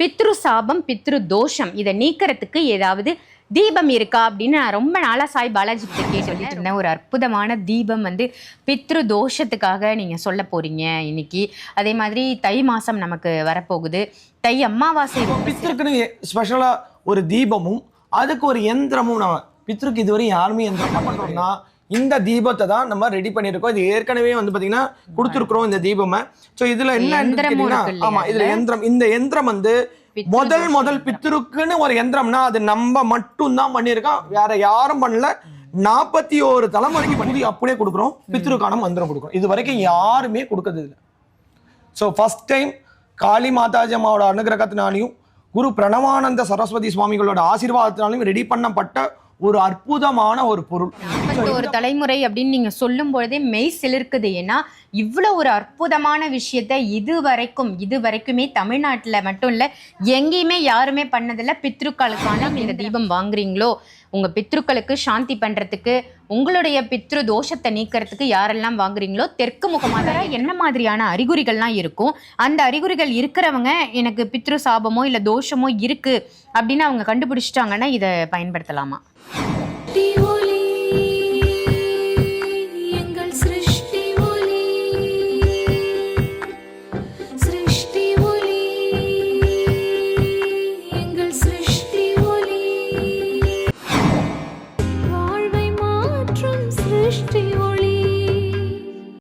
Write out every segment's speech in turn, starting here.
பித்ரு சாபம் பித்ரு தோஷம் இதை நீக்கிறதுக்கு ஏதாவது தீபம் இருக்கா அப்படின்னு நான் ரொம்ப நாளாக சாய் பாலாஜி கிட்ட சொல்லிட்டு இருந்தேன். ஒரு அற்புதமான தீபம் வந்து பித்ரு தோஷத்துக்காக நீங்கள் சொல்ல போறீங்க இன்னைக்கு. அதே மாதிரி தை மாதம் நமக்கு வரப்போகுது. தை அமாவாசை பித்திருக்குன்னு ஸ்பெஷலா ஒரு தீபமும் அதுக்கு ஒரு யந்திரமும் நம்ம பித்திருக்கு இதுவரை யாருமே யந்திரம் என்ன பண்றோம்னா இந்த தீபத்தை தான் நம்ம ரெடி பண்ணியிருக்கோம். இது ஏற்கனவே வந்து பாத்தீங்கன்னா கொடுத்துருக்குறோம் இந்த தீபமை. ஸோ இதுல என்ன ஆமா இதுல யந்திரம் இந்த யந்திரம் வந்து முதல் முதல் பித்திருக்குன்னு ஒரு யந்திரம்னா அது நம்ம மட்டும் தான் பண்ணியிருக்கோம். வேற யாரும் பண்ணல. நாற்பத்தி ஓரு தலைமுறைக்கு பண்ணி அப்படியே கொடுக்குறோம். பித்திருக்கான மந்திரம் கொடுக்குறோம். இது வரைக்கும் யாருமே கொடுக்கறது இல்லை. So first time Kali Mataji அம்மாவோட அனுகிரகத்தினாலையும் குரு பிரணவானந்த சரஸ்வதி சுவாமிகளோட ஆசீர்வாதத்தினாலையும் ரெடி பண்ணப்பட்ட ஒரு அற்புதமான ஒரு பொருள். ஒரு தலைமுறை அப்படின்னு நீங்க சொல்லும் பொழுதே மெய் சிலிர்க்குது. ஏன்னா இவ்வளவு ஒரு அற்புதமான விஷயத்த இது வரைக்கும் இது வரைக்குமே தமிழ்நாட்டுல மட்டும் இல்ல எங்கேயுமே யாருமே பண்ணதில்ல. பித்ருக்களுக்கான இந்த தீபம் வாங்குறீங்களோ உங்க பித்ருக்களுக்கு சாந்தி பண்றதுக்கு உங்களுடைய பித்ரு தோஷத்தை நீக்கிறதுக்கு யாரெல்லாம் வாங்குறீங்களோ தெற்கு முகமாக என்ன மாதிரியான அறிகுறிகள்லாம் இருக்கும். அந்த அறிகுறிகள் இருக்கிறவங்க எனக்கு பித்ரு சாபமோ இல்ல தோஷமோ இருக்கு அப்படின்னு அவங்க கண்டுபிடிச்சிட்டாங்கன்னா இதை பயன்படுத்தலாமா?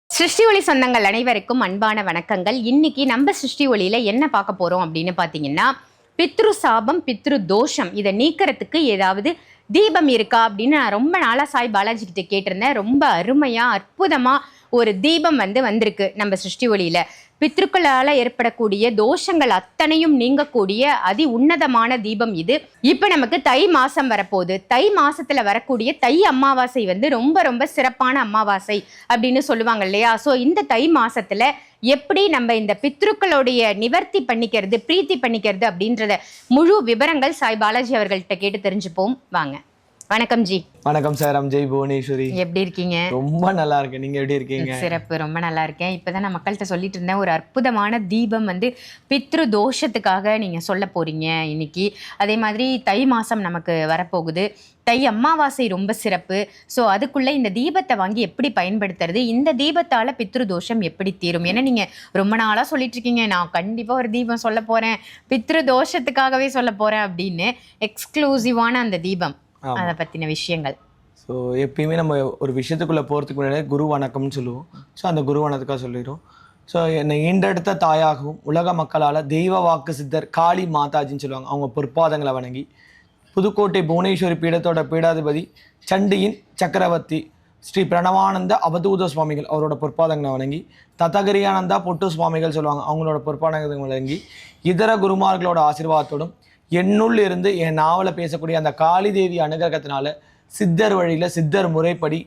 சிருஷ்டி ஒளி சொந்தங்கள் அனைவருக்கும் அன்பான வணக்கங்கள். இன்னைக்கு நம்ம சிருஷ்டி ஒளியில என்ன பார்க்க போறோம் அப்படின்னு பார்த்தீங்கன்னா பித்ரு சாபம் பித்ரு தோஷம் இதை நீக்கிறதுக்கு ஏதாவது தீபம் இருக்கா அப்படின்னு நான் ரொம்ப நாளாக சாய் பாலாஜி கிட்ட கேட்டிருந்தேன். ரொம்ப அருமையாக அற்புதமாக ஒரு தீபம் வந்து வந்திருக்கு நம்ம சிருஷ்டி ஒளியில. பித்ருக்களால் ஏற்படக்கூடிய தோஷங்கள் அத்தனையும் நீங்கக்கூடிய அதி உன்னதமான தீபம் இது. இப்போ நமக்கு தை மாசம் வரப்போகுது. தை மாசத்துல வரக்கூடிய தை அமாவாசை வந்து ரொம்ப ரொம்ப சிறப்பான அமாவாசை அப்படின்னு சொல்லுவாங்க இல்லையா? ஸோ இந்த தை மாசத்துல எப்படி நம்ம இந்த பித்ருக்களுடைய நிவர்த்தி பண்ணிக்கிறது பிரீத்தி பண்ணிக்கிறது அப்படின்றத முழு விவரங்கள் சாய் பாலாஜி அவர்கள்ட்ட கேட்டு தெரிஞ்சுப்போம். வாங்க. வணக்கம் ஜி. வணக்கம் சார் ஜெய் புவனேஸ்வரி. எப்படி இருக்கீங்க? ரொம்ப நல்லா இருக்கு நீங்க எப்படி இருக்கீங்க? சிறப்பு. ரொம்ப நல்லா இருக்கேன். இப்பதான் நான் மக்கள்கிட்ட சொல்லிட்டு இருந்தேன். ஒரு அற்புதமான தீபம் வந்து பித்ரு தோஷத்துக்காக நீங்க சொல்ல போறீங்க இன்னைக்கு. அதே மாதிரி தை மாசம் நமக்கு வரப்போகுது. தை அமாவாசை ரொம்ப சிறப்பு. ஸோ அதுக்குள்ள இந்த தீபத்தை வாங்கி எப்படி பயன்படுத்துறது? இந்த தீபத்தால பித்ரு தோஷம் எப்படி தீரும்? ஏன்னா நீங்க ரொம்ப நாளா சொல்லிட்டு இருக்கீங்க. நான் கண்டிப்பா ஒரு தீபம் சொல்ல போறேன். பித்ரு தோஷத்துக்காகவே சொல்ல போறேன் அப்படின்னு. எக்ஸ்க்ளூசிவான அந்த தீபம். அதை பத்தின விஷயங்கள். ஸோ எப்பயுமே நம்ம ஒரு விஷயத்துக்குள்ளே போகிறதுக்கு முன்னாடி குரு வணக்கம்னு சொல்லுவோம். ஸோ அந்த குரு வணக்கத்துக்காக சொல்லிடுறோம். ஸோ என்னை ஈண்டெடுத்த தாயாகவும் உலக மக்களால் தெய்வ வாக்கு சித்தர் காளி மாதாஜின்னு சொல்லுவாங்க. அவங்க பொற்பாதங்களை வணங்கி புதுக்கோட்டை புவனேஸ்வரி பீடத்தோட பீடாதிபதி சண்டியின் சக்கரவர்த்தி ஸ்ரீ பிரணவானந்த அவதூத சுவாமிகள் அவரோட பொற்பாதங்களை வணங்கி தத்தகிரியானந்தா பொட்டு சுவாமிகள் சொல்லுவாங்க. அவங்களோட பொற்பாதங்களை வணங்கி இதர குருமார்களோட ஆசீர்வாதத்தோடும் என்னுள் இருந்து என் நாவல பேசக்கூடிய அந்த காளி தேவி அனுகிரகத்தினால சித்தர் வழியில் சித்தர் முறைப்படி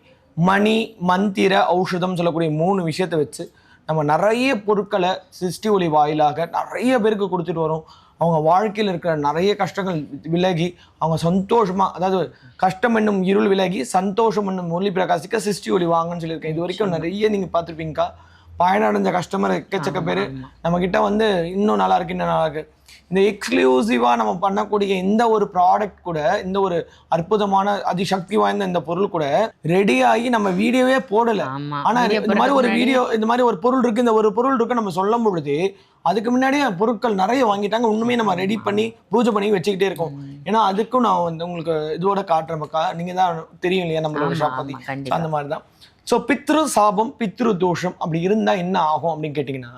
மணி மந்திர ஔஷதம் சொல்லக்கூடிய மூணு விஷயத்தை வச்சு நம்ம நிறைய பொருட்களை சிருஷ்டி ஒளி வாயிலாக நிறைய பேருக்கு கொடுத்துட்டு வரோம். அவங்க வாழ்க்கையில் இருக்கிற நிறைய கஷ்டங்கள் விலகி அவங்க சந்தோஷமாக அதாவது கஷ்டம் என்னும் இருள் விலகி சந்தோஷம் என்னும் ஒளி பிரகாசிக்க சிருஷ்டி ஒளி வாங்கன்னு சொல்லியிருக்கேன். இது வரைக்கும் நிறைய நீங்கள் பார்த்துருப்பீங்கக்கா. பயணம் அடைஞ்ச கஸ்டமர் எக்கச்சக்க பேர் நம்ம கிட்ட வந்து இன்னும் நல்லா இருக்கு இன்னும் நல்லா இருக்கு. இந்த எக்ஸ்க்ளூசிவா நம்ம பண்ணக்கூடிய இந்த ஒரு ப்ராடக்ட் கூட இந்த ஒரு அற்புதமான அதிசக்தி வாய்ந்த இந்த பொருள் கூட ரெடி ஆகி நம்ம வீடியோவே போடல. ஆனா இந்த மாதிரி ஒரு வீடியோ இந்த மாதிரி ஒரு பொருள் இருக்கு இந்த ஒரு பொருள் இருக்கு நம்ம சொல்லும் பொழுது அதுக்கு முன்னாடியே பொருட்கள் நிறைய வாங்கிட்டாங்க. இன்னுமே நம்ம ரெடி பண்ணி பூஜை பண்ணி வச்சுக்கிட்டே இருக்கோம். ஏன்னா அதுக்கும் நான் வந்து உங்களுக்கு இதோட காட்டுறேன் மக்கா. நீங்க தான் தெரியும் இல்லையா நம்மளோட ஷாப் கண்டிப்பா. அந்த மாதிரி தான். ஸோ பித்ரு சாபம் பித்ரு தோஷம் அப்படி இருந்தா என்ன ஆகும் அப்படின்னு கேட்டிங்கன்னா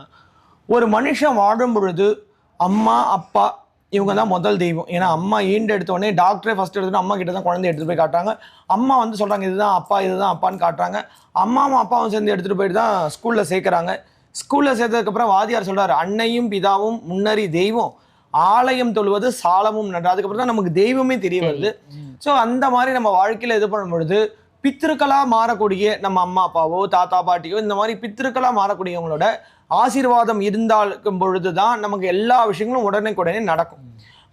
ஒரு மனுஷன் வாழும் பொழுது அம்மா அப்பா இவங்க தான் முதல் தெய்வம். ஏன்னா அம்மா ஈண்டு எடுத்த உடனே டாக்டரே ஃபர்ஸ்ட் எடுத்துட்டு அம்மா கிட்ட தான் குழந்தை எடுத்துட்டு போய் காட்டுறாங்க. அம்மா வந்து சொல்றாங்க இதுதான் அப்பா இதுதான் அப்பான்னு காட்டுறாங்க. அம்மாவும் அப்பாவும் சேர்ந்து எடுத்துட்டு போயிட்டு தான் ஸ்கூல்ல சேர்க்கறாங்க. ஸ்கூல்ல சேர்த்ததுக்கப்புறம் வாதியார் சொல்றாரு அன்னையும் பிதாவும் முன்னறி தெய்வம். ஆலயம் தொழுவது சாலமும் நன்று. அதுக்கப்புறம் தான் நமக்கு தெய்வமே தெரிய வருது. ஸோ அந்த மாதிரி நம்ம வாழ்க்கையில இது பண்ணும் பொழுது பித்திருக்களா மாறக்கூடிய நம்ம அம்மா அப்பாவோ தாத்தா பாட்டியோ இந்த மாதிரி பித்திருக்களா மாறக்கூடியவங்களோட ஆசீர்வாதம் இருந்தாலும் பொழுது தான் நமக்கு எல்லா விஷயங்களும் உடனுக்குடனே நடக்கும்.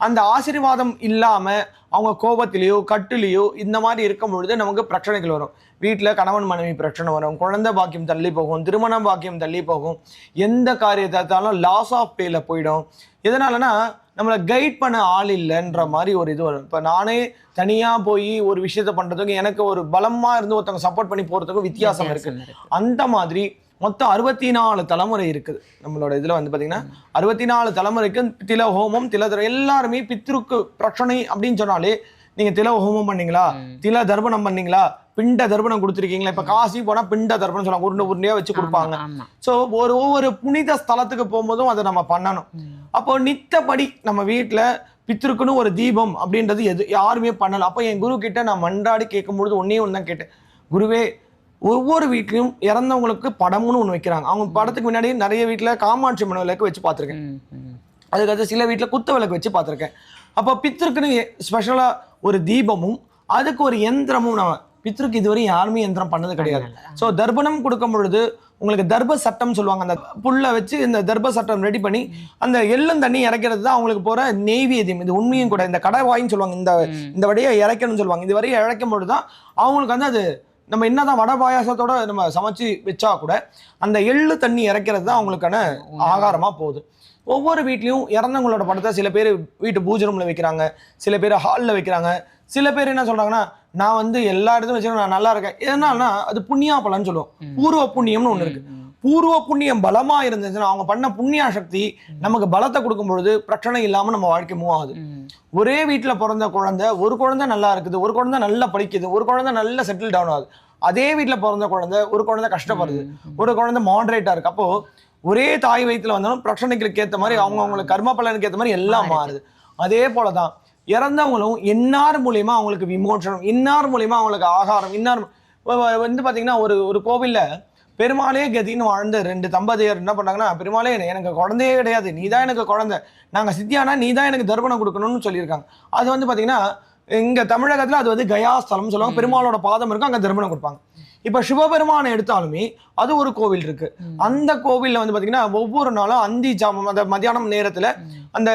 அந்த ஆசீர்வாதம் இல்லாம அவங்க கோபத்திலேயோ கட்டுலேயோ இந்த மாதிரி இருக்கும் பொழுது நமக்கு பிரச்சனைகள் வரும். வீட்டில் கணவன் மனைவி பிரச்சனை வரும். குழந்தை பாக்கியம் தள்ளி போகும். திருமண பாக்கியம் தள்ளி போகும். எந்த காரியத்தாலும் லாஸ் ஆஃப் பேல போயிடும். எதனாலனா நம்மளை கைட் பண்ண ஆள் இல்லைன்ற மாதிரி ஒரு இது வரும். இப்போ நானே தனியா போய் ஒரு விஷயத்த பண்றதுக்கும் எனக்கு ஒரு பலமா இருந்து ஒருத்தவங்க சப்போர்ட் பண்ணி போறதுக்கும் வித்தியாசம் இருக்கு. அந்த மாதிரி மொத்தம் அறுபத்தி நாலு தலைமுறை இருக்குது. நம்மளோட இதுல வந்து பாத்தீங்கன்னா அறுபத்தி நாலு தலைமுறைக்கு தில ஹோமம் தில தர்- எல்லாருமே பித்ருக்கு பிரச்சனை அப்படின்னு சொன்னாலே நீங்க தில ஹோமம் பண்ணீங்களா? தில தர்ப்பணம் பண்ணீங்களா? பிண்ட தர்ப்பணம் கொடுத்துருக்கீங்களா? இப்ப காசி போனா பிண்ட தர்ப்பணம் சொல்லுவாங்க. உருண்டை உருண்டையா வச்சு கொடுப்பாங்க. ஸோ ஒரு ஒவ்வொரு புனித ஸ்தலத்துக்கு போகும்போதும் அதை நம்ம பண்ணணும். அப்போ நித்தப்படி நம்ம வீட்டில் பித்திருக்குன்னு ஒரு தீபம் அப்படின்றது எது யாருமே பண்ணல. அப்போ என் குரு கிட்ட நான் மன்றாடி கேட்கும்பொழுது ஒன்னே ஒன்று தான் கேட்டேன். குருவே ஒவ்வொரு வீட்லையும் இறந்தவங்களுக்கு படம்னு ஒன்று வைக்கிறாங்க. அவங்க படத்துக்கு முன்னாடி நிறைய வீட்டில் காமாட்சி அம்மன் விளக்கு வச்சு பார்த்துருக்கேன். அதுக்கடுத்து சில வீட்டில் குத்து விளக்கு வச்சு பார்த்துருக்கேன். அப்போ பித்திருக்குன்னு ஸ்பெஷலாக ஒரு தீபமும் அதுக்கு ஒரு யந்திரமும் நம்ம பித்திருக்கு இதுவரை யாருமே யந்திரம் பண்ணது கிடையாது. ஸோ தர்ப்பணம் கொடுக்கும் பொழுது உங்களுக்கு தர்ப்ப சட்டம் சொல்லுவாங்க. அந்த புல்லை வச்சு இந்த தர்ப்ப சட்டம் ரெடி பண்ணி அந்த எள்ளும் தண்ணி இறக்கிறது தான் அவங்களுக்கு போற நெய்வேத்தியம். இது உண்மையும் கூட இந்த கடைவாயின்னு சொல்லுவாங்க. இந்த இந்த வடையை இறக்கணும்னு சொல்லுவாங்க. இது வரையும் இறக்கும் பொழுது தான் அவங்களுக்கு வந்து அது நம்ம என்னதான் வடை பாயாசத்தோட நம்ம சமைச்சு வச்சா கூட அந்த எள்ளு தண்ணி இறக்கிறது தான் அவங்களுக்கான ஆகாரமா போகுது. ஒவ்வொரு வீட்லயும் இறந்தவங்களோட படத்தை சில பேர் வீட்டு பூஜை ரூம்ல வைக்கிறாங்க சில பேர் ஹாலில் வைக்கிறாங்க சில பேர் என்ன சொல்றாங்கன்னா நான் வந்து எல்லா இடத்துலையும் வச்சுருக்கேன் நான் நல்லா இருக்கேன். எதனாலனா அது புண்ணியா பலன்னு சொல்லுவோம் பூர்வ புண்ணியம்னு ஒன்று இருக்கு. பூர்வ புண்ணியம் பலமா இருந்துச்சுன்னா அவங்க பண்ண புண்ணிய சக்தி நமக்கு பலத்தை கொடுக்கும் பொழுது பிரச்சனை இல்லாம நம்ம வாழ்க்கை மூவ் ஆகுது. ஒரே வீட்ல பிறந்த குழந்தை ஒரு குழந்தை நல்லா இருக்குது ஒரு குழந்தை நல்லா படிக்குது ஒரு குழந்தை நல்லா செட்டில் டவுன் ஆகுது. அதே வீட்ல பிறந்த குழந்தை ஒரு குழந்தை கஷ்டப்படுது. ஒரு குழந்தை மாடரேட்டா இருக்கு. அப்போ ஒரே தாய் வயித்துல வந்தாலும் பிரச்சனைகளுக்கு ஏத்த மாதிரி அவங்க அவங்களுக்கு கர்ம பலனுக்கு ஏத்த மாதிரி எல்லாம் மாறுது. அதே போலதான் இறந்தவங்களும் இன்னார் மூலியமா அவங்களுக்கு விமோசனம் இன்னார் மூலியமா அவங்களுக்கு ஆகாரம் இன்னார் வந்து பாத்தீங்கன்னா ஒரு ஒரு கோவில்ல பெருமாளே கதின்னு வாழ்ந்த ரெண்டு தம்பதியர் என்ன பண்ணாங்கன்னா பெருமாளே எனக்கு குழந்தையே கிடையாது. நீ தான் எனக்கு குழந்தை. நாங்க சித்தியானா நீ தான் எனக்கு தர்ப்பணம் கொடுக்கணும்னு சொல்லியிருக்காங்க. அது வந்து பாத்தீங்கன்னா இங்க தமிழகத்துல அது வந்து கயாஸ்தலம் சொல்லுவாங்க. பெருமாளோட பாதம் இருக்கும் அங்க தர்ப்பணம் கொடுப்பாங்க. இப்ப சிவபெருமானை எடுத்தாலுமே அது ஒரு கோவில் இருக்கு. அந்த கோவில்ல வந்து பாத்தீங்கன்னா ஒவ்வொரு நாளும் அந்தி ஜாமம் அந்த மத்தியானம் நேரத்துல அந்த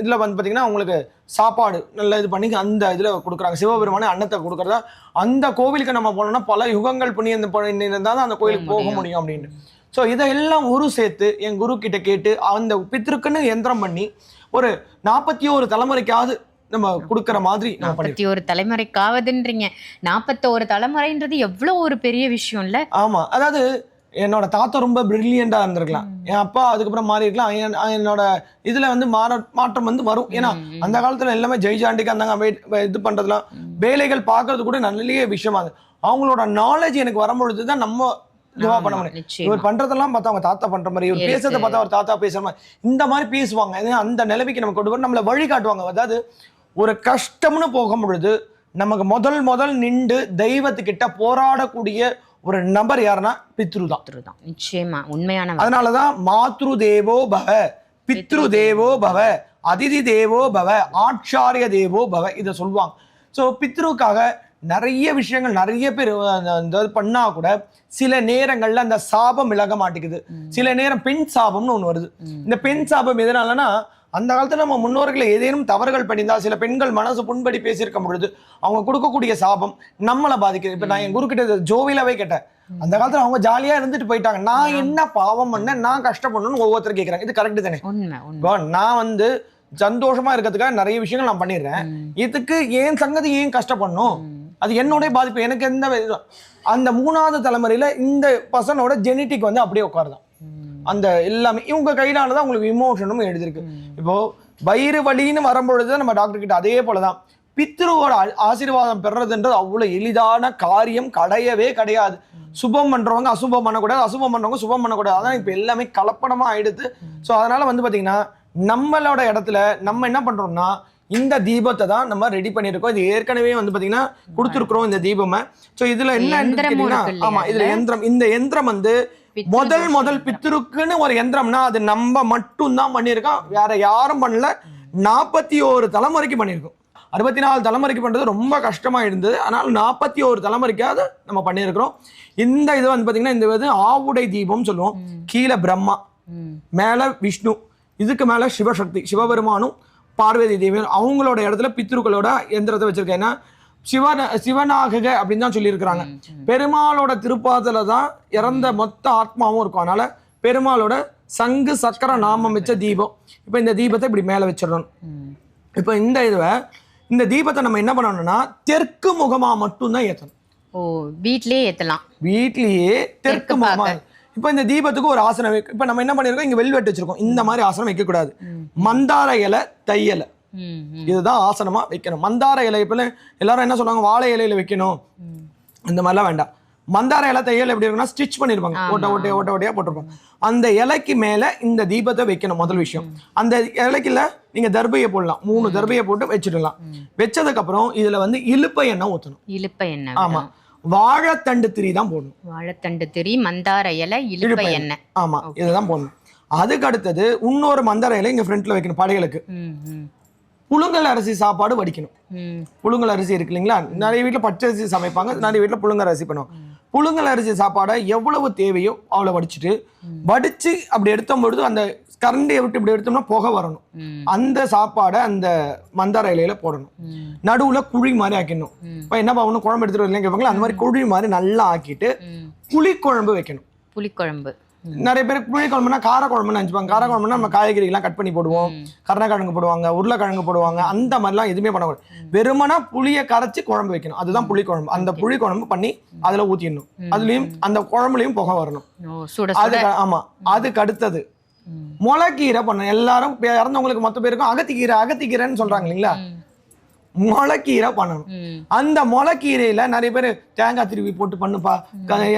இதுல வந்து பாத்தீங்கன்னா உங்களுக்கு சாப்பாடு நல்ல இது பண்ணி அந்த இதுல கொடுக்குறாங்க. சிவபெருமானே அன்னத்தை கொடுக்குறதா அந்த கோவிலுக்கு நம்ம போனோம்னா பல யுகங்கள் புண்ணியம் இருந்தால் தான் அந்த கோயிலுக்கு போக முடியும். அப்படின்னு. ஸோ இதெல்லாம் ஒரு சேர்த்து என் குரு கிட்ட கேட்டு அந்த பித்திருக்குன்னு யந்திரம் பண்ணி ஒரு நாற்பத்தி ஒரு தலைமுறைக்காவது நம்ம கொடுக்குற மாதிரி நாற்பத்தி ஒரு தலைமுறைக்காவதுன்றீங்க. நாற்பத்தோரு தலைமுறைன்றது எவ்வளவு ஒரு பெரிய விஷயம் இல்ல ஆமா. அதாவது என்னோட தாத்தா ரொம்ப பிரில்லியண்டா இருந்திருக்கலாம். என் அப்பா அதுக்கப்புறம் மாறி இருக்கலாம். என்- என்னோட இதுல வந்து மாற மாற்றம் வந்து வரும். ஏன்னா அந்த காலத்துல எல்லாமே ஜெய்ஜாண்டிக்கு அந்த இது பண்றதுலாம் வேலைகள் பார்க்கறது கூட நல்ல விஷயமா அது. அவங்களோட நாலேஜ் எனக்கு வரும்பொழுது தான் நம்ம இதுவா பண்ண முடியும். இவர் பண்றதெல்லாம் பார்த்தா அவங்க தாத்தா பண்ற மாதிரி இவர். பேசுறத பார்த்தா அவர் தாத்தா பேசுற மாதிரி. இந்த மாதிரி பேசுவாங்க. அந்த நிலைமைக்கு நம்ம கொண்டு வர நம்மள வழி காட்டுவாங்க அதாவது ஒரு கஷ்டம்னு போகும் பொழுது நமக்கு முதல் முதல் நின்று தெய்வத்துக்கிட்ட போராடக்கூடிய ஒரு நபர் யாருன்னா பித்ரு தான் தான் நிச்சயமா உண்மையான வார்த்தை. அதனாலதான் மாத்ரு தேவோ பவ பித்ரு தேவோ பவ அதிதி தேவோ பவ ஆச்சாரிய தேவோ பவ இதை சொல்லுவாங்க. ஸோ பித்ருக்காக நிறைய விஷயங்கள் நிறைய பேர் இது பண்ணா கூட சில நேரங்கள்ல அந்த சாபம் விலக மாட்டேங்குது. சில நேரம் பெண் சாபம்னு ஒண்ணு வருது. இந்த பெண் சாபம் எதனாலனா அந்த காலத்துல நம்ம முன்னோர்கள் ஏதேனும் தவறுகள் பண்ணியிருந்தா சில பெண்கள் மனசு புண்படி பேசியிருக்கும் பொழுது அவங்க கொடுக்கக்கூடிய சாபம் நம்மளை பாதிக்குது. இப்ப நான் என் குரு கிட்ட ஜோவிலாவே கேட்டேன். அந்த காலத்துல அவங்க ஜாலியா இருந்துட்டு போயிட்டாங்க. நான் என்ன பாவம் பண்ணேன்? நான் கஷ்டப்படணும்னு ஒவ்வொருத்தர் கேக்குறாங்க. இது கரெக்ட் தானே? நான் வந்து சந்தோஷமா இருக்கிறதுக்காக நிறைய விஷயங்கள் நான் பண்ணிடுறேன். இதுக்கு ஏன் சங்கதி ஏன் கஷ்டப்படணும்? அது என்னுடைய பாதிப்பு. எனக்கு எந்த அந்த மூணாவது தலைமுறையில இந்த பர்சனோட ஜெனட்டிக் வந்து அப்படியே உட்காருதான். அந்த எல்லாமே இவங்க கையிலான தான் உங்களுக்கு விமோஷனும் எழுதிருக்கு இப்போ வயிறு வலின்னு வரும்பொழுது நம்ம டாக்டர் கிட்ட அதே போலதான். பித்ருவோட ஆ- ஆசீர்வாதம் பெறதுன்றது அவ்வளவு எளிதான காரியம் கிடையவே கிடையாது. சுபம் பண்றவங்க அசுபம் பண்ணக்கூடாது அசுபம் பண்றவங்க சுபம் பண்ணக்கூடாது. அதான் இப்ப எல்லாமே கலப்படமா ஆயிடுது. ஸோ அதனால வந்து பாத்தீங்கன்னா நம்மளோட இடத்துல நம்ம என்ன பண்றோம்னா இந்த தீபத்தை தான் நம்ம ரெடி பண்ணியிருக்கோம். இது ஏற்கனவே வந்து பாத்தீங்கன்னா கொடுத்துருக்குறோம் இந்த தீபமை. ஸோ இதுல என்ன ஆமா இதுல எந்திரம் இந்த எந்திரம் வந்து முதல் முதல் பித்ருக்குன்னு ஒரு எந்திரம்னா அது நம்ம மட்டும் தான் பண்ணியிருக்கோம். வேற யாரும் பண்ணல. நாற்பத்தி ஓரு தலைமுறைக்கு பண்ணியிருக்கோம். அறுபத்தி நாலு தலைமுறைக்கு பண்றது ரொம்ப கஷ்டமா இருந்தது. அதனால நாற்பத்தி ஓரு தலைமுறைக்காவது நம்ம பண்ணியிருக்கிறோம். இந்த இது வந்து பாத்தீங்கன்னா இந்த இது ஆவுடை தீபம் சொல்லுவோம். கீழே பிரம்மா. மேல விஷ்ணு இதுக்கு மேல சிவசக்தி சிவபெருமானும் பார்வதி தேவியும் அவங்களோட இடத்துல பித்ருக்களோட எந்திரத்தை வச்சிருக்கேன். ஏன்னா சிவன சிவனாகுக அப்படின்னு தான் சொல்லியிருக்கிறாங்க. பெருமாளோட திருப்பாதல தான் இறந்த மொத்த ஆத்மாவும் இருக்கும். அதனால பெருமாளோட சங்கு சக்கர நாமம் வச்ச தீபம். இப்போ இந்த தீபத்தை இப்படி மேலே வச்சிடணும். இப்போ இந்த இதுவை இந்த தீபத்தை நம்ம என்ன பண்ணணும்னா தெற்கு முகமா மட்டும்தான் ஏற்றணும் ஓ வீட்லயே ஏத்தலாம். வீட்லயே தெற்கு தெற்கு முகமா. பார்க்க. இப்போ இந்த தீபத்துக்கு ஒரு ஆசனம் இப்போ நம்ம என்ன பண்ணிருக்கோம்? இங்க வெல்வெட் வச்சிருக்கோம். இந்த மாதிரி ஆசனம் வைக்கக்கூடாது. மந்தார இலை தையலை இதுதான் ஆசனமா வைக்கணும். மந்தார இலை இப்போ எல்லாரும் என்ன சொல்றாங்க வாழை இலையில வைக்கணும். இந்த மாதிரிலாம் வேண்டாம். மந்தார இலை தையல் எப்படி இருக்குன்னா ஸ்டிச் பண்ணிருப்பாங்க. ஓட்ட ஓட்ட ஓட்ட ஓட்டையா போட்டிருப்பாங்க. அந்த இலைக்கு மேல இந்த தீபத்தை வைக்கணும் முதல் விஷயம். அந்த இலைக்குல நீங்க தர்பையை போடலாம். மூணு தர்பையை போட்டு வச்சிடலாம். வச்சதுக்கு அப்புறம் இதுல வந்து இலுப்பை எண்ணெய் ஊற்றணும் இலுப்ப எண்ணெய் ஆமா. வாழைத்தண்டு திரி தான் போடணும். வாழைத்தண்டு திரி மந்தார இலை இலுப்ப இலுப்பை எண்ணெய். ஆமா இதுதான் போடணும். அதுக்கு அடுத்தது இன்னொரு மந்தார இலை இங்க ஃப்ரண்ட்ல வைக்கணும் படைகளுக்கு. புழுங்கல் அரிசி சாப்பாடு வடிக்கணும். புழுங்கல் அரிசி இருக்கு இல்லைங்களா நிறைய வீட்டில் பச்சை அரிசி சமைப்பாங்க நிறைய வீட்டில் புழுங்கல் அரிசி பண்ணுவாங்க புழுங்கல் அரிசி சாப்பாடை எவ்வளவு தேவையோ அவ்வளோ வடிச்சிட்டு வடிச்சு அப்படி எடுத்தும் பொழுது அந்த கரண்டியை விட்டு இப்படி எடுத்தோம்னா புகை வரணும். அந்த சாப்பாடை அந்த மந்தார இலையில போடணும். நடுவுல குழி மாதிரி ஆக்கிடணும். இப்போ என்ன பண்ணணும் குழம்பு எடுத்துட்டு வரீங்க கேட்பாங்களா அந்த மாதிரி குழி மாதிரி நல்லா ஆக்கிட்டு. புளிக்குழம்பு வைக்கணும் புளிக்குழம்பு. நிறைய பேர் புளி குழம்புனா கார குழம்புன்னு நினச்சிப்பாங்க. கார குழம்புனா நம்ம காய்கறிலாம் கட் பண்ணி போடுவோம். கருணக்கிழங்கு போடுவாங்க உருளைக்கிழங்கு போடுவாங்க அந்த மாதிரிலாம் எதுவுமே பண்ணக்கூடாது வெறுமனா புளியை கரைச்சி குழம்பு வைக்கணும். அதுதான் புளி குழம்பு. அந்த புளி குழம்பு பண்ணி அதில் ஊற்றிடணும் அதுலேயும் அந்த குழம்புலையும் புகை வரணும். அது சுட ஆமா அதுக்கு அடுத்தது. முளைக்கீரை பண்ணணும். எல்லாரும் இறந்தவங்களுக்கு மொத்த பேருக்கும் அகத்திக்கீரை அகத்திக்கீரைன்னு சொல்றாங்க இல்லைங்களா. முளைக்கீரை பண்ணணும். அந்த முளைக்கீரையில நிறைய பேர் தேங்காய் திருவி போட்டு பண்ணுப்பா.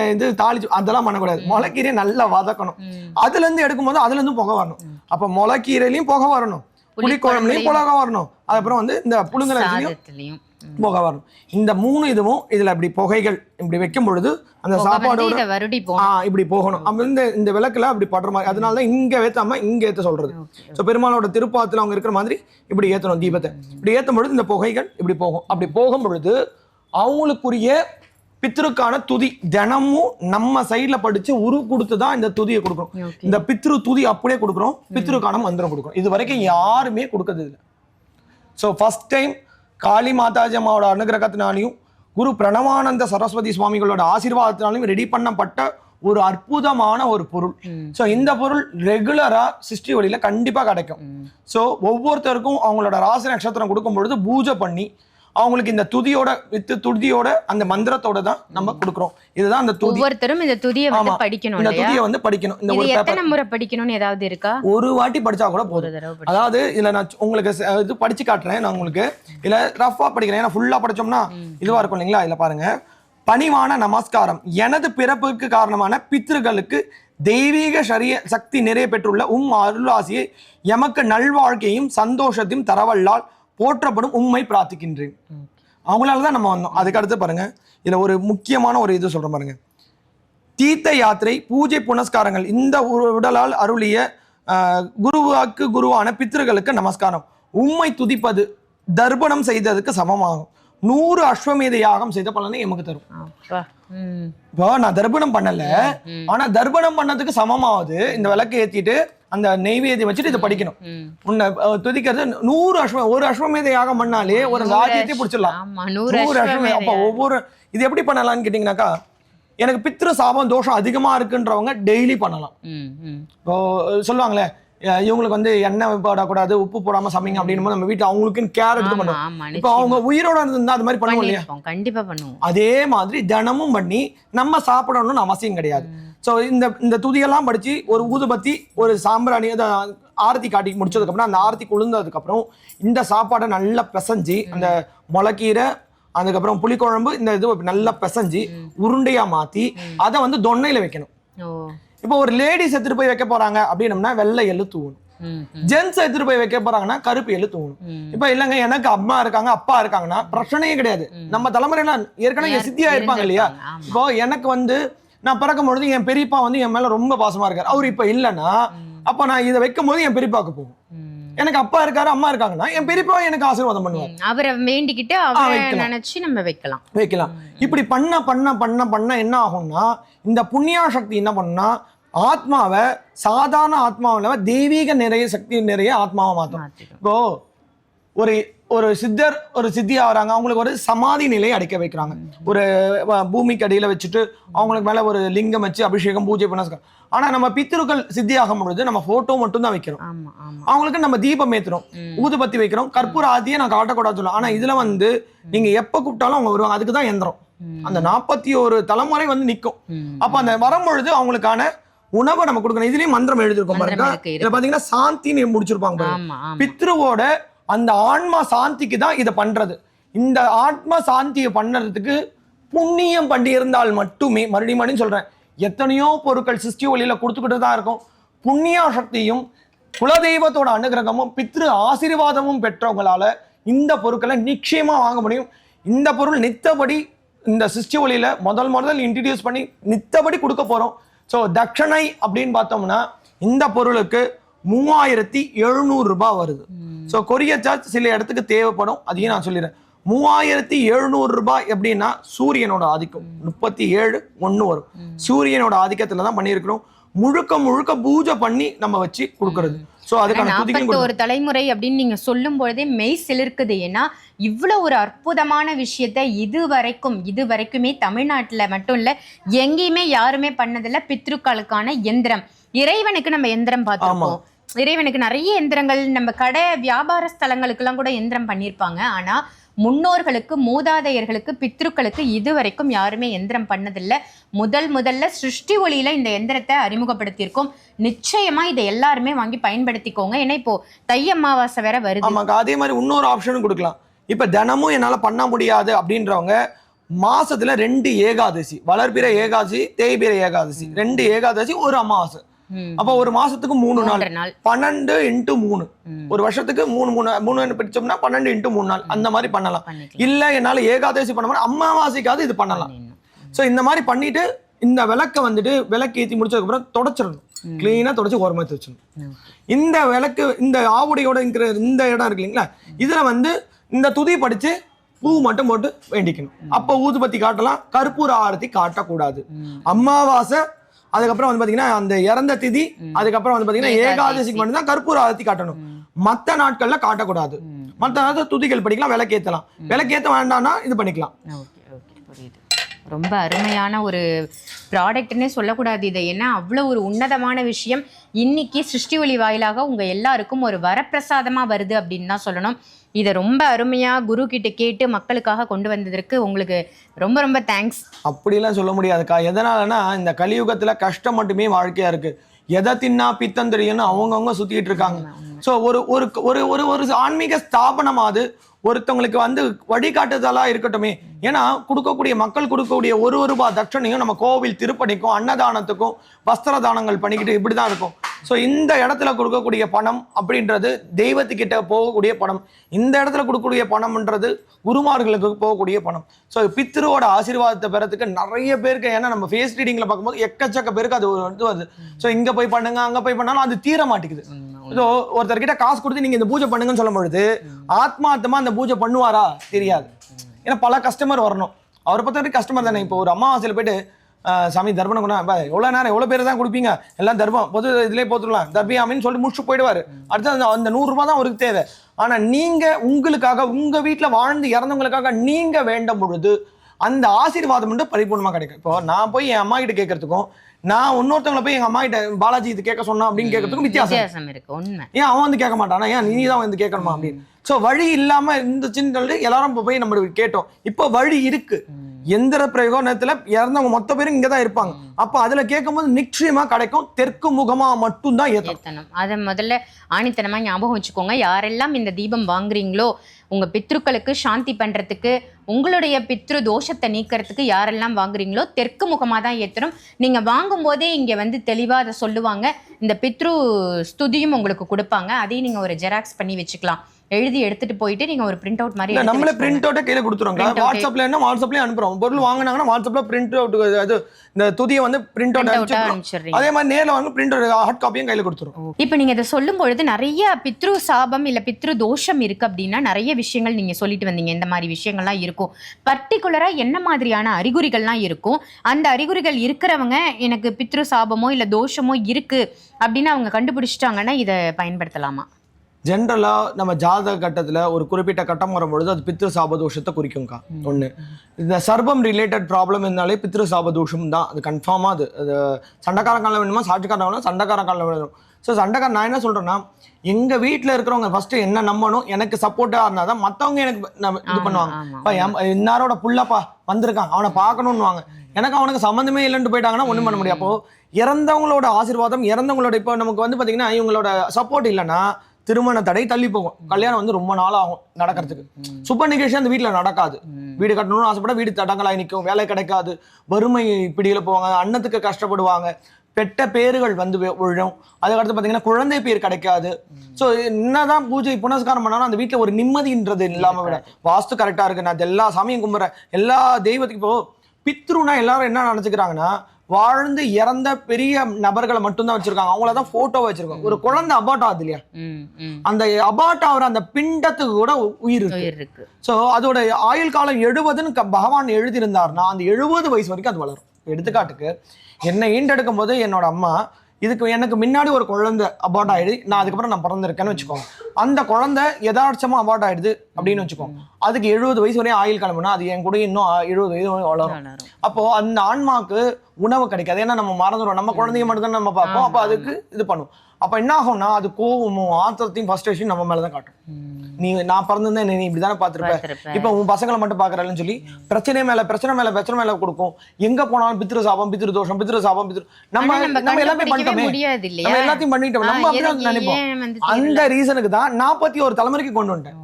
இது தாளிச்சு அதெல்லாம் பண்ணக்கூடாது. முளைக்கீரையை நல்லா வதக்கணும். அதுல இருந்து எடுக்கும்போது அதுல இருந்து புகை வரணும். அப்ப முளைக்கீரையிலையும் புகை வரணும். புளிக்குழம்புலையும். புகை வரணும். அதுக்கப்புறம் வந்து இந்த புழுங்கல் அரிசிலையும் சாதத்துலயும். ம். புகை வரணும் இந்த மூணு இதுவும் இதுல இப்படி புகைகள் இப்படி வைக்கும் பொழுது அந்த சாப்பாடோட இப்படி போகணும். அப்ப இந்த இந்த விளக்குல அப்படி படுற மாதிரி அதனால தான் இங்க இங்க ஏத்த சொல்றது. ஸோ பெருமாளோட திருப்பாத்துல அவங்க இருக்கிற மாதிரி இப்படி ஏத்தணும் தீபத்தை. இப்படி ஏத்தும் பொழுது இந்த புகைகள் இப்படி போகும். அப்படி போகும் பொழுது அவங்களுக்குரிய பித்ருக்கான துதி தினமும் நம்ம சைடுல படிச்சு உரு கொடுத்து தான் இந்த துதியை கொடுக்குறோம். இந்த பித்ரு துதி அப்படியே கொடுக்குறோம் பித்ருக்கான மந்திரம் கொடுக்குறோம் இது வரைக்கும் யாருமே கொடுக்கறது இல்லை. So first time Kali Mataji அம்மாவோட அனுகிரகத்தினாலையும் குரு பிரணவானந்த சரஸ்வதி சுவாமிகளோட ஆசீர்வாதத்தினாலையும் ரெடி பண்ணப்பட்ட ஒரு அற்புதமான ஒரு பொருள். ஸோ இந்த பொருள் ரெகுலரா சிருஷ்டி வழியில கண்டிப்பா கிடைக்கும். ஸோ ஒவ்வொருத்தருக்கும் அவங்களோட ராசி நட்சத்திரம் கொடுக்கும் பொழுது பூஜை பண்ணி அவங்களுக்கு இந்த துதியோட வித்து துதியோட அந்த மந்திரத்தோட தான் நம்ம கொடுக்குறோம். இதுதான் அந்த துதி. ஒவ்வொருத்தரும் இந்த துதியை வந்து. படிக்கணும் இந்த துதியை வந்து படிக்கணும். இந்த ஒரு எத்தனை முறை படிக்கணும்னு ஏதாவது இருக்கா? ஒரு வாட்டி படிச்சா கூட போதும். அதாவது இதுல நான் உங்களுக்கு இது படிச்சு காட்டுறேன் நான் உங்களுக்கு. இதுல ரஃபா படிக்கிறேன். ஏன்னா ஃபுல்லா படிச்சோம்னா இதுவா இருக்கும் இல்லைங்களா? இதுல பாருங்க. பணிவான நமஸ்காரம். எனது பிறப்புக்கு காரணமான பித்ருக்களுக்கு தெய்வீக சரிய சக்தி நிறைய பெற்றுள்ள உம் அருளாசியை எமக்கு நல்வாழ்க்கையும் சந்தோஷத்தையும் தரவல்லால் போற்றப்படும் உம்மை பிரார்த்திக்கின்றேன். அவங்களால தான் நம்ம வந்தோம். அதுக்கு அடுத்து பாருங்க. இதுல ஒரு முக்கியமான ஒரு இது சொல்றேன் பாருங்க. தீர்த்த யாத்திரை பூஜை புனஸ்காரங்கள். இந்த உடலால் அருளிய குருவாக்கு குருவான பித்ருக்களுக்கு நமஸ்காரம். உம்மை துதிப்பது தர்ப்பணம் செய்ததுக்கு சமமாகும். நூறு அஸ்வமேத யாகம் செய்த பலனை எமக்கு தரும். இப்போ நான் தர்ப்பணம் பண்ணல. ஆனா தர்ப்பணம் பண்ணதுக்கு சமமாவது இந்த விளக்கு ஏத்திட்டு அந்த நெய்வேதியம் வச்சுட்டு இதை படிக்கணும். உன்னை துதிக்கிறது நூறு அஸ்வ ஒரு அஸ்வமேத யாகம் பண்ணாலே ஒரு ராஜ்யத்தை பிடிச்சிடலாம். நூறு அஸ்வமே அப்ப ஒவ்வொரு இது எப்படி பண்ணலாம்னு கேட்டிங்கனாக்கா எனக்கு பித்ரு சாபம் தோஷம் அதிகமா இருக்குன்றவங்க டெய்லி பண்ணலாம். இப்போ சொல்லுவாங்களே இவங்களுக்கு வந்து எண்ணெய் போடக்கூடாது உப்பு போடாம சமைங்க அப்படின்னு நம்ம வீட்டுல அவங்களுக்குன்னு கேர் எடுத்து பண்ணுவோம். இப்போ அவங்க உயிரோட இருந்தா அது மாதிரி பண்ணுவோம் இல்லையா? கண்டிப்பா பண்ணுவோம். அதே மாதிரி தினமும் பண்ணி நம்ம சாப்பிடணும்னு அவசியம் கிடையாது. ஸோ இந்த இந்த துதியெல்லாம் படிச்சு ஒரு ஊதுபத்தி ஒரு சாம்பிராணி அதை ஆரத்தி காட்டி முடிச்சதுக்கப்புறம் அந்த ஆரத்தி குளிர்ந்ததுக்கப்புறம் இந்த சாப்பாடை நல்லா பிசைஞ்சு அந்த முளைக்கீரை அதுக்கப்புறம் புளிக்குழம்பு இந்த இது நல்லா பிசைஞ்சு உருண்டையா மாத்தி அதை வந்து தொன்னையில வைக்கணும். இப்போ ஒரு லேடிஸ் எடுத்துட்டு போய் வைக்க போறாங்க அப்படின்னம்னா வெள்ளை எள்ளு தூவணும். ம், ம், ஜென்ஸ் எடுத்துட்டு போய் வைக்க போறாங்கன்னா கருப்பு எள்ளு தூவணும். ம். இப்ப இல்லைங்க எனக்கு அம்மா இருக்காங்க அப்பா இருக்காங்கன்னா பிரச்சனையே கிடையாது. நம்ம தலைமுறையில ஏற்கனவே சித்தியா இருப்பாங்க இல்லையா. இப்போ எனக்கு வந்து நான் பிறக்கும் பொழுது என் பெரியப்பா வந்து என் மேல ரொம்ப பாசமா இருக்காரு. அவர் இப்ப இல்லைன்னா அப்ப நான் இதை வைக்கும் போது என் பெரியப்பாக்கு போகும். எனக்கு அப்பா இருக்காரு அம்மா இருக்காங்கன்னா என் பெரியப்பா எனக்கு ஆசீர்வாதம் பண்ணுவார். அவரை வேண்டிக்கிட்டு அவரை. நினைச்சு நம்ம வைக்கலாம். வைக்கலாம். இப்படி பண்ண பண்ண பண்ண பண்ண என்ன ஆகும்னா இந்த புண்ணியா சக்தி என்ன பண்ணுனா ஆத்மாவை சாதாரண ஆத்மாவில் தெய்வீக நிறைய சக்தி நிறைய ஆத்மாவை மாற்றும் இப்போ ஒரு ஒரு சித்தர் ஒரு சித்தியா வராங்க அவங்களுக்கு ஒரு சமாதி நிலையை அடைக்க வைக்கிறாங்க. ஒரு பூமிக்கு அடியில வச்சுட்டு அவங்களுக்கு மேல ஒரு லிங்கம் வச்சு அபிஷேகம் பூஜை பண்ண சொல்றாங்க. ஆனா நம்ம பித்திருக்கள் சித்தியாகும் பொழுது நம்ம போட்டோ மட்டும் தான் வைக்கிறோம். அவங்களுக்கு நம்ம தீபம் ஏத்துறோம். ம். ஊதுபத்தி வைக்கிறோம். கற்பூர ஆதியை நான் காட்டக்கூடாது சொல்லுவேன். ஆனா இதுல வந்து நீங்க எப்ப கூப்பிட்டாலும் அவங்க வருவாங்க. அதுக்கு தான் எந்திரம். அந்த நாற்பத்தி ஒரு தலைமுறை வந்து நிக்கும். ம். அப்ப அந்த வரும்பொழுது அவங்களுக்கான உணவை நம்ம கொடுக்கணும். இதுலயும் மந்திரம் எழுதிருக்கோம் பாருங்க. இதுல. பாத்தீங்கன்னா சாந்தின்னு முடிச்சிருப்பாங்க பித்ருவோட அந்த ஆன்மா சாந்திக்கு தான் இதை பண்ணுறது இந்த ஆத்மா சாந்தியை பண்ணுறதுக்கு புண்ணியம் பண்ணி இருந்தால் மட்டுமே மறுபடியும் மறுபடியும் சொல்கிறேன் எத்தனையோ பொருட்கள் சிஸ்டி ஒளியில் கொடுத்துக்கிட்டு தான் இருக்கும். புண்ணியா சக்தியும் குலதெய்வத்தோட அனுகிரகமும் பித்ரு ஆசீர்வாதமும் பெற்றவங்களால் இந்த பொருட்களை நிச்சயமாக வாங்க முடியும். இந்த பொருள் நித்தபடி இந்த சிஸ்டி ஒளியில் முதல் முதல் இன்ட்ரடியூஸ் பண்ணி நித்தபடி கொடுக்க போகிறோம் ஸோ தட்சணை அப்படின்னு பார்த்தோம்னா இந்த பொருளுக்கு மூவாயிரத்தி எழுநூறு ரூபாய் வருது. ஸோ கொரியர் சார்ஜ் சில இடத்துக்கு தேவைப்படும். அதையும் நான் சொல்லிடுறேன். மூவாயிரத்தி எழுநூறு ரூபாய் எப்படின்னா சூரியனோட ஆதிக்கம். முப்பத்தி ஏழு ஒன்று வரும். சூரியனோட ஆதிக்கத்துல தான் பண்ணியிருக்கிறோம். முழுக்க முழுக்க பூஜை பண்ணி நம்ம வச்சு கொடுக்கறது. ஸோ அதுக்கான ஒரு தலைமுறை அப்படின்னு நீங்க சொல்லும் பொழுதே மெய் சிலிர்க்குது. ஏன்னா இவ்வளவு ஒரு அற்புதமான விஷயத்த இது வரைக்கும் இது வரைக்குமே தமிழ்நாட்டுல மட்டும் இல்ல எங்கேயுமே யாருமே பண்ணதில்ல. பித்ருக்களுக்கான எந்திரம். இறைவனுக்கு நம்ம எந்திரம் பார்த்திருப்போம். இறைவனுக்கு நிறைய எந்திரங்கள் நம்ம கடை வியாபார ஸ்தலங்களுக்கெல்லாம் கூட எந்திரம் பண்ணியிருப்பாங்க ஆனா முன்னோர்களுக்கு மூதாதையர்களுக்கு பித்ருக்களுக்கு இது வரைக்கும் யாருமே எந்திரம் பண்ணதில்ல. முதல் முதல்ல சிருஷ்டி ஒளியில இந்த எந்திரத்தை அறிமுகப்படுத்தியிருக்கோம். நிச்சயமா இதை எல்லாருமே வாங்கி பயன்படுத்திக்கோங்க. ஏன்னா இப்போ தை அமாவாசை வேற வருது. ஆமாக்கா அதே மாதிரி இன்னொரு ஆப்ஷனும் கொடுக்கலாம். இப்போ தினமும் என்னால் பண்ண முடியாது அப்படின்றவங்க மாசத்துல ரெண்டு ஏகாதசி வளர்பிற ஏகாதசி தேய்பிற ஏகாதசி ரெண்டு ஏகாதசி ஒரு அமாவாசை. அப்ப ஒரு மாசத்துக்கு மூணு நாள். பன்னெண்டு இன்ட்டு மூணு. ஒரு வருஷத்துக்கு மூணு மூணு மூணு பிடிச்சோம்னா பன்னெண்டு இன்ட்டு மூணு நாள். அந்த மாதிரி பண்ணலாம். இல்ல என்னால ஏகாதசி பண்ண முடியும் அமாவாசைக்காவது இது பண்ணலாம். சோ இந்த மாதிரி பண்ணிட்டு இந்த விளக்க வந்துட்டு விளக்கு ஏத்தி முடிச்சதுக்கு அப்புறம் தொடச்சிடணும் கிளீனா தொடச்சு ஓரமா வச்சிடணும். ம். இந்த விளக்கு இந்த ஆவுடையோட இருக்கிற இந்த இடம் இருக்கு இல்லைங்களா? இதுல வந்து இந்த துதி படிச்சு பூ மட்டும் போட்டு வேண்டிக்கணும். அப்ப ஊதுபத்தி காட்டலாம் கற்பூர ஆரத்தி காட்டக்கூடாது. அமாவாசை அதுக்கப்புறம் வந்து பாத்தீங்கன்னா அந்த இறந்த திதி அதுக்கப்புறம் வந்து பாத்தீங்கன்னா ஏகாதசி. ஏகாதசிக்கு மட்டும் தான் கற்பூர ஆரத்தி காட்டணும். மத்த நாட்கள்ல காட்டக்கூடாது. மத்த நேரத்துல துதிகள் படிக்கலாம் விளக்கேத்தலாம். விளக்கேத்த வேண்டாம்னா இது பண்ணிக்கலாம். ரொம்ப அருமையான ஒரு ப்ராடக்ட்னே சொல்லக்கூடாது இதை. ஏன்னா அவ்வளோ ஒரு உன்னதமான விஷயம். இன்னைக்கு சிருஷ்டி ஒளி வாயிலாக உங்க எல்லாருக்கும் ஒரு வரப்பிரசாதமா வருது அப்படின்னு தான் சொல்லணும். இதை ரொம்ப அருமையா குரு கிட்ட கேட்டு மக்களுக்காக கொண்டு வந்ததற்கு உங்களுக்கு ரொம்ப ரொம்ப தேங்க்ஸ் அப்படிலாம் சொல்ல முடியாதுக்கா. எதனாலனா இந்த கலியுகத்துல கஷ்டம் மட்டுமே வாழ்க்கையா இருக்கு. எதை தின்னா பித்தம் தெரியும்னு அவங்கவுங்க சுத்திட்டு இருக்காங்க. சோ ஒரு ஒரு ஒரு ஒரு ஒரு ஆன்மீக ஸ்தாபனமாவது ஒருத்தவங்களுக்கு வந்து வழிகாட்டுதலா இருக்கட்டுமே. ஏன்னா கொடுக்கக்கூடிய மக்கள் கொடுக்கக்கூடிய ஒரு ஒரு ரூபாய் தட்சணையும் நம்ம கோவில் திருப்பணிக்கும் அன்னதானத்துக்கும் வஸ்திர தானங்கள் பண்ணிக்கிட்டு இப்படிதான் இருக்கும். ஸோ இந்த இடத்துல கொடுக்கக்கூடிய பணம் அப்படின்றது தெய்வத்துக்கிட்ட போகக்கூடிய பணம். இந்த இடத்துல கொடுக்கக்கூடிய பணம்ன்றது குருமார்களுக்கு போகக்கூடிய பணம். ஸோ பித்ருவோட ஆசீர்வாதத்தை பெறத்துக்கு நிறைய பேருக்கு ஏன்னா நம்ம ஃபேஸ் ரீடிங்ல பார்க்கும்போது எக்கச்சக்க பேருக்கு அது ஒரு இது வருது. ஸோ இங்க போய் பண்ணுங்க அங்க போய் பண்ணாலும் அது தீர மாட்டேங்குது. ஸோ ஒருத்தர்கிட்ட காசு கொடுத்து நீங்க இந்த பூஜை பண்ணுங்கன்னு சொல்லும் பொழுது ஆத்மார்த்தமா அந்த பூஜை பண்ணுவாரா? தெரியாது. ஏன்னா பல கஸ்டமர் வரணும். அவரை பொறுத்த வரைக்கும் கஸ்டமர் தானே. இப்போ ஒரு அமாவாசையில் போயிட்டு சாமி தர்ப்பணம் கொண்டா பா, எவ்வளவு நேரம் எவ்வளவு பேர் தான் கொடுப்பீங்க. எல்லாம் தர்ப்பம் பொது இதுலயே போத்துடலாம் தர்பியாமின்னு சொல்லி முடிச்சுட்டு போயிடுவாரு. அடுத்து அந்த அந்த நூறு ரூபாய் தான் அவருக்கு தேவை. ஆனா நீங்க உங்களுக்காக உங்க வீட்டுல வாழ்ந்து இறந்தவங்களுக்காக நீங்க வேண்டும் பொழுது அந்த ஆசீர்வாதம் மட்டும் பரிபூர்ணமா கிடைக்கும். இப்போ நான் போய் என் அம்மா கிட்ட கேட்கறதுக்கும் நான் இன்னொருத்தவங்களை போய் எங்க அம்மா கிட்ட பாலாஜி இது கேட்க சொன்னா அப்படின்னு கேட்கறதுக்கும் வித்தியாசம். இருக்கு உண்மை. ஏன் அவன் வந்து கேட்க மாட்டானா? ஏன் நீ தான் வந்து கேட்கணுமா அப்படின்னு. சோ வழி இல்லாம இந்த சின்ன எல்லாரும் போய் நம்ம கேட்டோம். இப்போ வழி இருக்கு. எந்திர பிரயோகத்துல இறந்தவங்க மொத்த பேரும் இங்க தான் இருப்பாங்க அப்ப அதுல கேட்கும்போது நிச்சயமா கிடைக்கும். தெற்கு முகமா மட்டும்தான் ஏத்தனம் அதை முதல்ல ஆணித்தனமா ஞாபகம் வச்சுக்கோங்க. யாரெல்லாம் இந்த தீபம் வாங்குறீங்களோ உங்க பித்ருக்களுக்கு சாந்தி பண்றதுக்கு உங்களுடைய பித்ரு தோஷத்தை நீக்கிறதுக்கு யாரெல்லாம் வாங்குறீங்களோ தெற்கு முகமாக தான் ஏற்றணும் நீங்க வாங்கும் போதே இங்க வந்து தெளிவா அதை சொல்லுவாங்க. இந்த பித்ரு ஸ்துதியும் உங்களுக்கு கொடுப்பாங்க. அதையும் நீங்க ஒரு ஜெராக்ஸ் பண்ணி வச்சுக்கலாம். எழுதி எடுத்துட்டு போயிட்டு நீங்க ஒரு பிரிண்ட் அவுட் மாதிரி நம்மளே. பிரிண்ட் அவுட்டே கையில out. வாட்ஸ்அப்ல என்ன வாட்ஸ்அப்லயே அனுப்புறோம்? பொருள் வாங்கினாங்கன்னா வாட்ஸ்அப்ல பிரிண்ட் அவுட் அது இந்த துதியை வந்து பிரிண்ட் அவுட் அனுப்பிச்சிடுறோம். அதே மாதிரி நேர்ல வாங்க பிரிண்ட் அவுட் ஹார்ட் காப்பியும் கையில கொடுத்துரும் இப்போ நீங்க இதை சொல்லும் பொழுது நிறைய பித்ரு சாபம் இல்ல பித்ரு தோஷம் இருக்கு அப்படின்னா நிறைய விஷயங்கள் நீங்க சொல்லிட்டு வந்தீங்க. இந்த மாதிரி விஷயங்கள்லாம் இருக்கும். பர்டிகுலரா என்ன மாதிரியான அறிகுறிகள்லாம் இருக்கும்? அந்த அறிகுறிகள் இருக்கிறவங்க எனக்கு பித்ரு சாபமோ இல்ல தோஷமோ இருக்கு அப்படின்னு அவங்க கண்டுபிடிச்சிட்டாங்கன்னா இதை பயன்படுத்தலாமா? ஜென்ரலாக நம்ம ஜாதக கட்டத்தில் ஒரு குறிப்பிட்ட கட்டம் வரும்பொழுது அது பித்ரு சாபதோஷத்தை குறிக்கும்க்கா ஒன்று இந்த சர்பம் ரிலேட்டட் ப்ராப்ளம் இருந்தாலே பித்ரு சாபதோஷம் தான் அது கன்ஃபார்மாக அது. அது சண்டைக்காரன் காலம் வேணுமா சாட்சிக்காரன் வேணும் சண்டைக்காரன் காலம் வேணும் ஸோ சண்டைக்காரன் நான் என்ன சொல்கிறேன்னா எங்கள் வீட்டில் இருக்கிறவங்க ஃபஸ்ட்டு என்ன நம்பணும்? எனக்கு சப்போர்ட்டாக இருந்தால் தான் மற்றவங்க எனக்கு இது பண்ணுவாங்க. இப்போ இன்னாரோட புள்ளப்பா வந்திருக்கான். அவனை பார்க்கணுன்னுவாங்க. எனக்கு அவனுக்கு சம்மந்தமே இல்லைன்னு போயிட்டாங்கன்னா ஒன்றும் பண்ண முடியாது. அப்போ இறந்தவங்களோட ஆசீர்வாதம் இறந்தவங்களோட இப்போ நமக்கு வந்து பார்த்தீங்கன்னா இவங்களோட சப்போர்ட் இல்லைன்னா திருமண தடை தள்ளி போகும். கல்யாணம் வந்து ரொம்ப நாள் ஆகும் நடக்கிறதுக்கு சுப நிகழ்ச்சி அந்த வீட்டில் நடக்காது. வீடு கட்டணும்னு ஆசைப்பட வீடு தடங்களாய் நிற்கும் வேலை கிடைக்காது. வறுமை பிடியில் போவாங்க. அன்னத்துக்கு கஷ்டப்படுவாங்க. பெட்ட பேர்கள் வந்து விழும். அதுக்கடுத்து பார்த்தீங்கன்னா குழந்தை பேர் கிடைக்காது. ஸோ என்னதான் பூஜை புனஸ்காரம் பண்ணாலும் அந்த வீட்டில் ஒரு நிம்மதின்றது இல்லாமல் விட. வாஸ்து கரெக்டாக இருக்கு. நான் எல்லா சாமியும் கும்பிட்றேன். எல்லா தெய்வத்துக்கு இப்போ பித்ருனா எல்லாரும் என்ன நினச்சிக்கிறாங்கன்னா வாழ்ந்து இறந்த பெரிய நபர்களை மட்டும்தான் வச்சிருக்காங்க. அவங்கள தான் ஃபோட்டோ வச்சிருக்காங்க ஒரு குழந்தை அபாட் ஆகுது இல்லையா. அந்த அபாட் ஆகிற அந்த பிண்டத்துக்கு கூட உயிர் இருக்கு. ஸோ அதோட ஆயுள் காலம் எழுபதுன்னு பகவான் எழுதியிருந்தாருன்னா அந்த எழுபது வயசு வரைக்கும் அது வளரும். எடுத்துக்காட்டுக்கு என்னை ஈண்டெடுக்கும் போது என்னோட அம்மா இதுக்கு எனக்கு முன்னாடி ஒரு குழந்தை அபார்ட் ஆயிடுது. நான் அதுக்கப்புறம் நான் பிறந்திருக்கேன்னு வச்சுக்கோங்க அந்த குழந்தை யதார்த்தமா அபார்ட் ஆயிடுது அப்படின்னு வச்சுக்கோங்க அதுக்கு எழுபது வயசு வரையும் ஆயுள் காலம்னா அது என் கூட இன்னும் எழுபது வரையும் வளரும். அப்போ அந்த ஆன்மாக்கு உணவு கிடைக்காது. ஏன்னா நம்ம மறந்துடுவோம். நம்ம குழந்தைங்க மட்டும் தான் நம்ம பார்ப்போம். அப்போ அதுக்கு இது பண்ணும் அப்போ என்ன ஆகும்னா அது கோவமும் ஆத்திரத்தையும் ஃபர்ஸ்டேஷன் நம்ம மேல தான் காட்டும். நீ நான் பிறந்திருந்தேன் நீ இப்படி தானே பார்த்துருப்ப. இப்போ உன் பசங்களை மட்டும் பார்க்கறன்னு சொல்லி பிரச்சனை மேல பிரச்சனை மேல பிரச்சனை மேல கொடுக்கும். எங்க போனாலும் பித்ரு சாபம் பித்ரு தோஷம் பித்ரு சாபம் பித்ரு நம்ம நம்ம எல்லாமே பண்ணிட்டோமே. நம்ம எல்லாத்தையும் பண்ணிட்டோம். நம்ம அப்படியே எதுக்கு நினைப்போம். அந்த ரீசனுக்கு தான் நாற்பத்தி ஒரு தலைமுறைக்கு கொண்டு வந்துட்டேன்.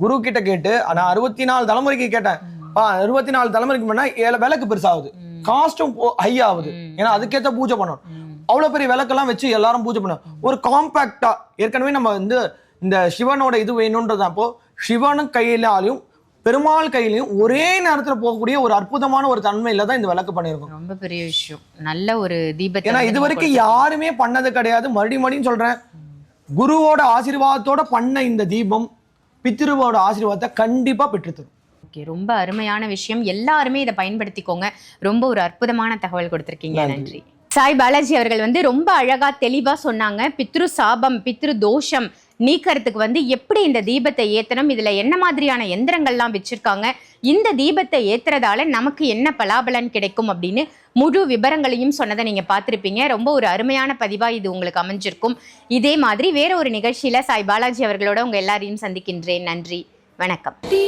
குரு கிட்ட கேட்டு நான் அறுபத்தி நாலு தலைமுறைக்கு கேட்டேன். அறுபத்தி நாலு தலைமுறைக்கு முன்னா ஏழு விளக்கு பெருசாகுது. காஸ்டும் ஹை ஆகுது. ஏன்னா அதுக்கேத்த பூஜை பண்ணணும். அவ்வளவு பெரிய விளக்கெல்லாம் வச்சு எல்லாரும் பூஜை பண்ணணும் ஒரு காம்பாக்டா ஏற்கனவே நம்ம வந்து இந்த சிவனோட இது வேணும்ன்றது அப்போ சிவனும் கையிலாலையும் பெருமாள் கையிலையும் ஒரே நேரத்துல போகக்கூடிய ஒரு அற்புதமான ஒரு தன்மையில தான் இந்த விளக்கு பண்ணியிருக்கோம். ரொம்ப பெரிய விஷயம். நல்ல ஒரு தீபத்தை ஏன்னா இது வரைக்கும் யாருமே பண்ணது கிடையாது. மறுபடியும் மறுபடியும் சொல்றேன். குருவோட ஆசீர்வாதத்தோட பண்ண இந்த தீபம் பித்ருவோட ஆசீர்வாதத்தை கண்டிப்பா பெற்றுத்தரும். ஓகே ரொம்ப அருமையான விஷயம். எல்லாருமே இதை பயன்படுத்திக்கோங்க. ரொம்ப ஒரு அற்புதமான தகவல் கொடுத்துருக்கீங்க. நன்றி. சாய் பாலாஜி அவர்கள் வந்து ரொம்ப அழகா தெளிவா சொன்னாங்க. பித்ரு சாபம் பித்ரு தோஷம் நீக்கிறதுக்கு வந்து எப்படி இந்த தீபத்தை ஏற்றணும் இதுல என்ன மாதிரியான எந்திரங்கள்லாம் வச்சிருக்காங்க? இந்த தீபத்தை ஏத்துறதால நமக்கு என்ன பலாபலன் கிடைக்கும் அப்படின்னு முழு விவரங்களையும் சொன்னதை நீங்க பார்த்துருப்பீங்க. ரொம்ப ஒரு அருமையான பதிவா இது உங்களுக்கு அமைஞ்சிருக்கும். இதே மாதிரி வேற ஒரு நிகழ்ச்சியில சாய் பாலாஜி அவர்களோட உங்க எல்லாரையும் சந்திக்கின்றேன். நன்றி. வணக்கம். சிருஷ்டி